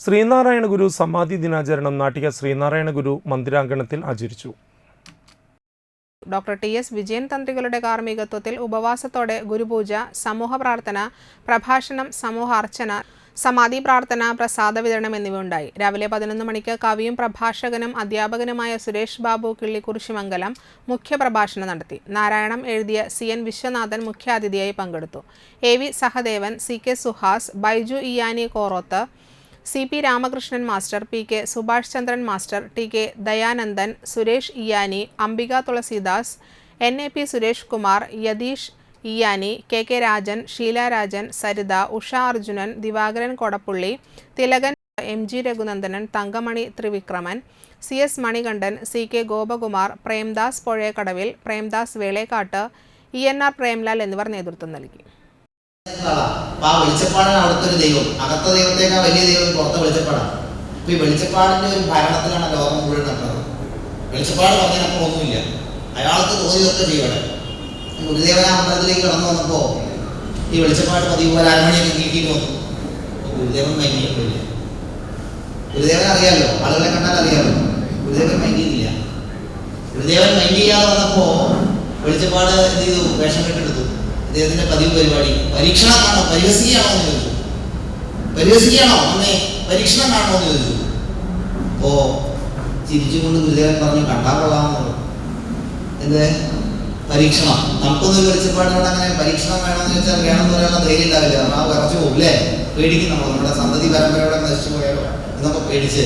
ശ്രീനാരായണ ഗുരു സമാധി ദിനാചരണം നാട്ടിക ശ്രീനാരായണ ഗുരു മന്ദിരാങ്കണത്തിൽ ആചരിച്ചു. ഡോക്ടർ ടി എസ് വിജയൻ തന്ത്രികളുടെ കാർമ്മികത്വത്തിൽ ഉപവാസത്തോടെ ഗുരുപൂജ സമൂഹ പ്രാർത്ഥന പ്രഭാഷണം സമൂഹ അർച്ചന സമാധി പ്രാർത്ഥന പ്രസാദ വിതരണം എന്നിവ ഉണ്ടായി രാവിലെ പതിനൊന്ന് മണിക്ക് കവിയും പ്രഭാഷകനും അധ്യാപകനുമായ സുരേഷ് ബാബു കിള്ളിക്കുറിശിമംഗലം മുഖ്യപ്രഭാഷണം നടത്തി. നാരായണം എഴുതിയ സി എൻ വിശ്വനാഥൻ മുഖ്യാതിഥിയായി പങ്കെടുത്തു. A V Sahadevan C K Suhas Baiju Iyani Koroth C P Ramakrishnan master P K Subhash Chandran master T K Dayanandan Suresh Iyani Ambika Thulasidas N A P Suresh Kumar Yatheesh Iyani K K Rajan Sheela Rajan Saritha Usha Arjunan Divakaran Kodappulli Thilakan M G Raghunandanan Thankamani Thrivikraman C S Manikandan C K Gopakumar Premdas പുഴയക്കടവിൽ Premdas Velekkat E N R Premlal എന്നിവർ നേതൃത്വം നൽകി. അപ്പൊ ആ വെളിച്ചപ്പാടാണ് അവിടുത്തെ ഒരു ദൈവം. അകത്തെ ദൈവത്തേക്കാൾ വലിയ ദൈവം പുറത്തെ വെളിച്ചപ്പാടാണ്. അപ്പൊ ഈ വെളിച്ചപ്പാടിന്റെ ഒരു ഭരണത്തിലാണ് ലോകം മുഴുവൻ നടന്നത്. വെളിച്ചപ്പാട് പറഞ്ഞതിനപ്പുറം ഒന്നുമില്ല. അയാൾക്ക് തോന്നിയതൊക്കെ ചെയ്യണം ഗുരുദേവന അമ്പലത്തിലേക്ക് കടന്നു വന്നപ്പോ ഈ വെളിച്ചപ്പാട് പതിവ് പോലെ അരമണിയൊക്കെ നീക്കിയിട്ട് വന്നു. ഗുരുദേവൻ മയങ്ങിയിട്ടില്ല ഗുരുദേവൻ അറിയാലോ? ആളുകളെ കണ്ടാൽ അറിയാലോ? ഗുരുദേവൻ മയങ്ങിയില്ല ഗുരുദേവൻ മയങ്ങിയാതെ വന്നപ്പോ വെളിച്ചപ്പാട് എന്ത് ചെയ്തു? വേഷം കെട്ടെടുത്തു. അദ്ദേഹത്തിന്റെ പതിവ് പരിപാടി. പരീക്ഷണമാണോ? പരിഹസിക്കുകയാണോ എന്ന് ചോദിച്ചു. പരിഹസിക്കുകയാണോ? അമ്മേ പരീക്ഷണം കാണോ എന്ന് ചോദിച്ചു. അപ്പോ ചിരിച്ചുകൊണ്ട് ഗുരുദേവൻ പറഞ്ഞു കണ്ടാ കൊള്ളാമെന്ന് എന്ത്? പരീക്ഷണം. നമുക്കൊന്നും വെളിച്ചപ്പാടിനോട് അങ്ങനെ പരീക്ഷണം വേണമെന്ന് വെച്ചാൽ വേണമെന്ന് പറയാനുള്ള ധൈര്യം ഉണ്ടാവില്ല. നമ്മൾ ആ വിറച്ചു പോകും അല്ലേ നമ്മുടെ സന്തതി പരമ്പരയോടെ നശിച്ചു പോയാലോ? എന്നൊക്കെ പേടിച്ച്.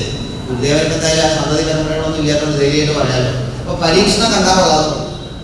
ഗുരുദേവൻ എന്തായാലും ആ സന്തതി പരമ്പരകളൊന്നും ഇല്ലാത്തത് ധൈര്യമായിട്ട് പറയാലോ. അപ്പൊ പരീക്ഷണം കണ്ടാ കൊള്ളാമെന്ന് പറഞ്ഞു.